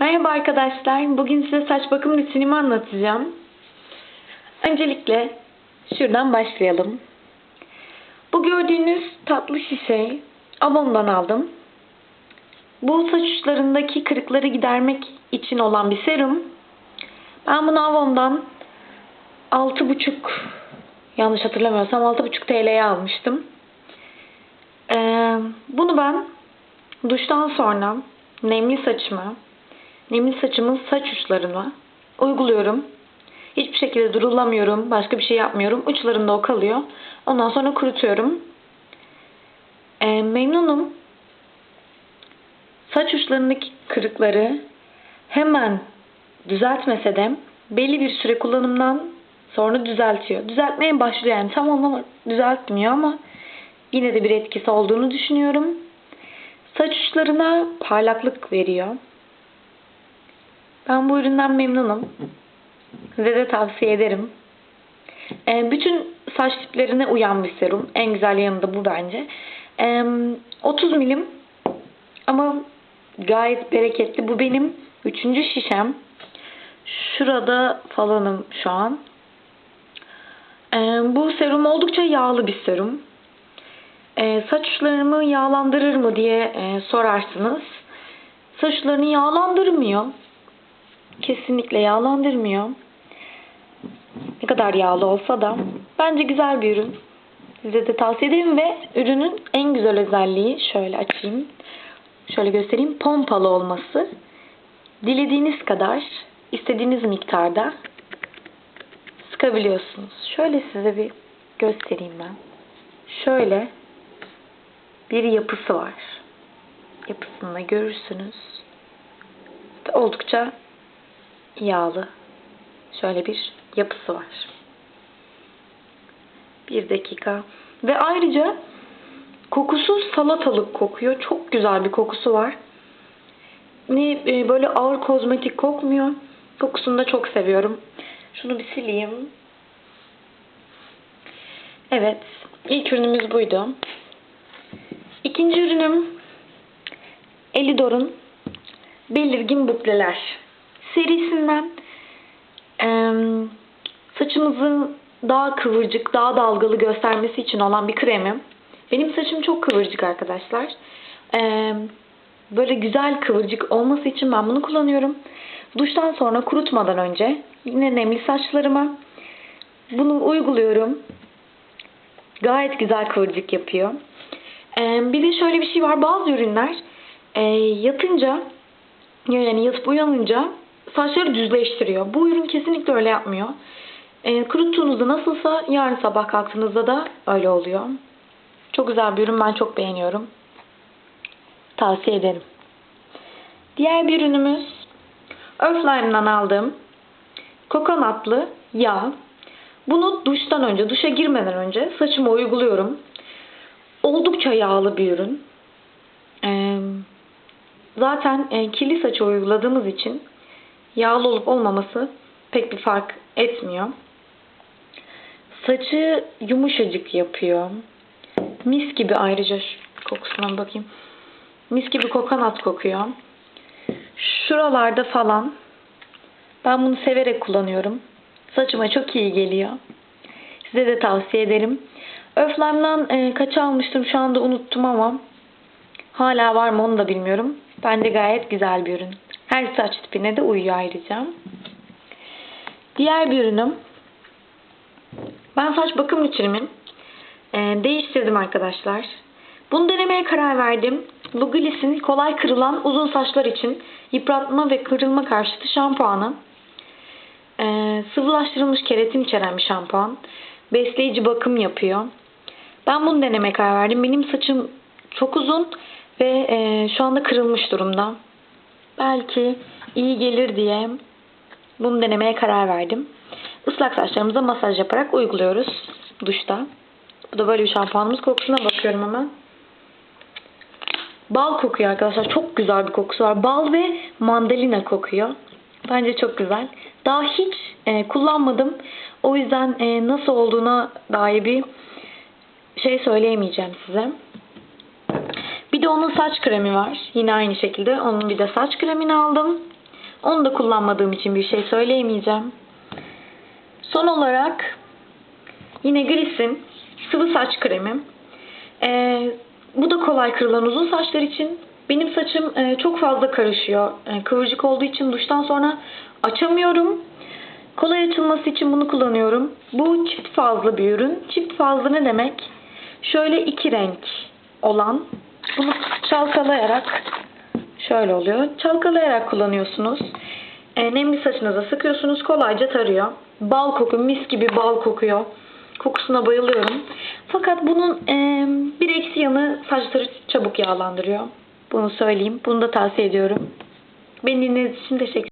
Merhaba arkadaşlar. Bugün size saç bakım rutinimi anlatacağım. Öncelikle şuradan başlayalım. Bu gördüğünüz tatlı şişeyi Avon'dan aldım. Bu saç uçlarındaki kırıkları gidermek için olan bir serum. Ben bunu Avon'dan 6,5 yanlış hatırlamıyorsam 6,5 TL'ye almıştım. Ee, bunu ben duştan sonra nemli saçıma, nemli saçımın saç uçlarına uyguluyorum. Hiçbir şekilde durulamıyorum. Başka bir şey yapmıyorum. Uçlarında o kalıyor. Ondan sonra kurutuyorum. Ee, memnunum. Saç uçlarındaki kırıkları hemen düzeltmese de belli bir süre kullanımdan sonra düzeltiyor. Düzeltmeye başlıyor yani tam anlamda düzeltmiyor ama yine de bir etkisi olduğunu düşünüyorum. Saç uçlarına parlaklık veriyor. Ben bu üründen memnunum. Size de tavsiye ederim. Ee, bütün saç tiplerine uyan bir serum. En güzel yanı da bu bence. Ee, 30 milim ama gayet bereketli. Bu benim üçüncü şişem. Şurada falanım şu an. Ee, bu serum oldukça yağlı bir serum. Ee, saç uçlarımı yağlandırır mı diye e, sorarsınız. Saç uçlarını yağlandırmıyor. Kesinlikle yağlandırmıyor. Ne kadar yağlı olsa da bence güzel bir ürün. Size de tavsiye ederim ve ürünün en güzel özelliği şöyle açayım. Şöyle göstereyim. Pompalı olması. Dilediğiniz kadar istediğiniz miktarda sıkabiliyorsunuz. Şöyle size bir göstereyim ben. Şöyle bir yapısı var. Yapısını görürsünüz. Oldukça yağlı. Şöyle bir yapısı var. Bir dakika. Ve ayrıca kokusu salatalık kokuyor. Çok güzel bir kokusu var. Ne e, böyle ağır kozmetik kokmuyor. Kokusunu da çok seviyorum. Şunu bir sileyim. Evet. ilk ürünümüz buydu. İkinci ürünüm Elidor'un Belirgin Bukleler serisinden eee saçımızı daha kıvırcık, daha dalgalı göstermesi için olan bir kremim. Benim saçım çok kıvırcık arkadaşlar. Eee, böyle güzel kıvırcık olması için ben bunu kullanıyorum. Duştan sonra kurutmadan önce yine nemli saçlarıma bunu uyguluyorum. Gayet güzel kıvırcık yapıyor. Bir de şöyle bir şey var. Bazı ürünler e, yatınca yani yatıp uyanınca saçları düzleştiriyor. Bu ürün kesinlikle öyle yapmıyor. E, kuruttuğunuzda nasılsa yarın sabah kalktığınızda da öyle oluyor. Çok güzel bir ürün. Ben çok beğeniyorum. Tavsiye ederim. Diğer bir ürünümüz Earthline'dan aldığım kokonatlı yağ. Bunu duştan önce, duşa girmeden önce saçıma uyguluyorum. Oldukça yağlı bir ürün. Ee, zaten e, kirli saça uyguladığımız için yağlı olup olmaması pek bir fark etmiyor. Saçı yumuşacık yapıyor. Mis gibi ayrıca kokusuna bakayım. Mis gibi kokonat kokuyor. Şuralarda falan ben bunu severek kullanıyorum. Saçıma çok iyi geliyor. Size de tavsiye ederim. Öflem'den e, kaç almıştım şu anda unuttum ama hala var mı onu da bilmiyorum. Bence gayet güzel bir ürün. Her saç tipine de uyuyor ayrıca. Diğer bir ürünüm ben saç bakım rutinimi e, değiştirdim arkadaşlar. Bunu denemeye karar verdim. Luglis'in kolay kırılan uzun saçlar için yıpratma ve kırılma karşıtı şampuanı. Ee, sıvılaştırılmış keratin içeren bir şampuan. Besleyici bakım yapıyor. Ben bunu denemeye karar verdim. Benim saçım çok uzun ve e, şu anda kırılmış durumda. Belki iyi gelir diye bunu denemeye karar verdim. Islak saçlarımıza masaj yaparak uyguluyoruz duşta. Bu da böyle bir şampuanımız. Kokusuna bakıyorum hemen. Bal kokuyor arkadaşlar. Çok güzel bir kokusu var. Bal ve mandalina kokuyor. Bence çok güzel. Daha hiç e, kullanmadım. O yüzden e, nasıl olduğuna dair bir şey söyleyemeyeceğim size. Bir de onun saç kremi var. Yine aynı şekilde onun bir de saç kremini aldım. Onu da kullanmadığım için bir şey söyleyemeyeceğim. Son olarak yine Gris'in sıvı saç kremim. Ee, bu da kolay kırılan uzun saçlar için. Benim saçım e, çok fazla karışıyor. E, kıvırcık olduğu için duştan sonra açamıyorum. Kolay açılması için bunu kullanıyorum. Bu çift fazla bir ürün. Çift fazla ne demek? Şöyle iki renk olan bunu çalkalayarak şöyle oluyor. Çalkalayarak kullanıyorsunuz. E, nemli saçınıza sıkıyorsunuz. Kolayca tarıyor. Bal kokuyor. Mis gibi bal kokuyor. Kokusuna bayılıyorum. Fakat bunun e, bir eksi yanı saçları çabuk yağlandırıyor. Bunu söyleyeyim. Bunu da tavsiye ediyorum. Beni dinlediğiniz için teşekkür